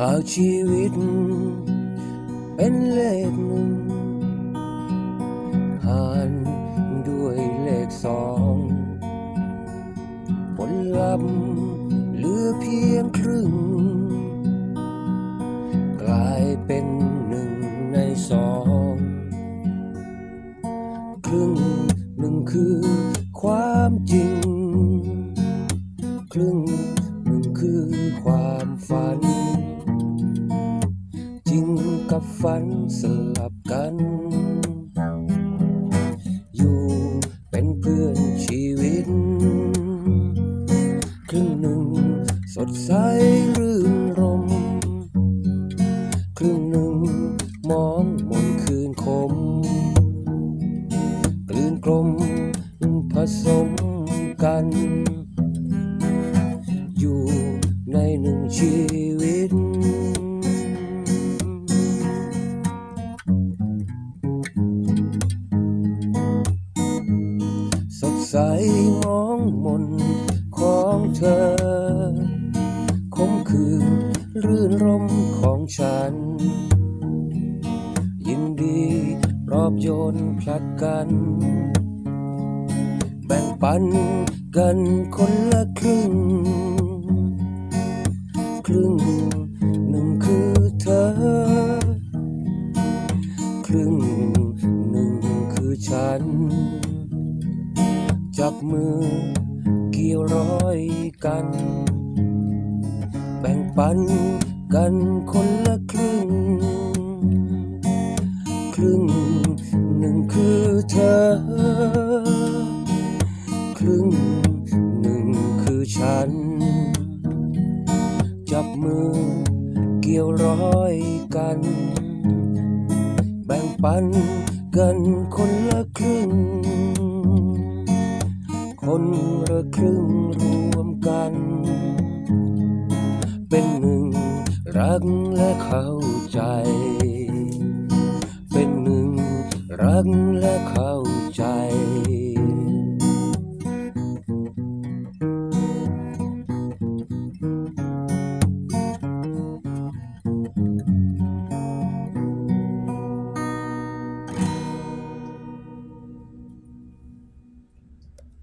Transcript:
หากชีวิต เป็นเลขหนึ่งหารด้วยเลขสองผลลัพธ์เหลือเพียงครึ่ง กลายเป็นหนึ่งในสองครึ่งหนึ่งคือความจริง ครึ่ง กับฝันสลับกัน อยู่เป็นเพื่อนชีวิต ครึ่งหนึ่งสดใสรื่นรม ครึ่งหนึ่งมองมนคืนคม กลืนกลมผสมกัน อยู่ในหนึ่งชี ใสมองมนของเธอ คมคืนรื่นรมของฉัน ยินดีรอบโยนผลัดกัน แบ่งปันกันคนละครึ่ง ครึ่งหนึ่งคือเธอ ครึ่งหนึ่งคือฉัน จับมือเกี่ยวร้อยกัน แบ่งปันกันคนละครึ่ง ครึ่งหนึ่งคือเธอ ครึ่งหนึ่งคือฉัน จับมือเกี่ยวร้อยกัน แบ่งปันกันคนละครึ่ง คนละครึ่งรวมกัน เป็นหนึ่งรักและเข้าใจ เป็นหนึ่งรักและเข้าใจ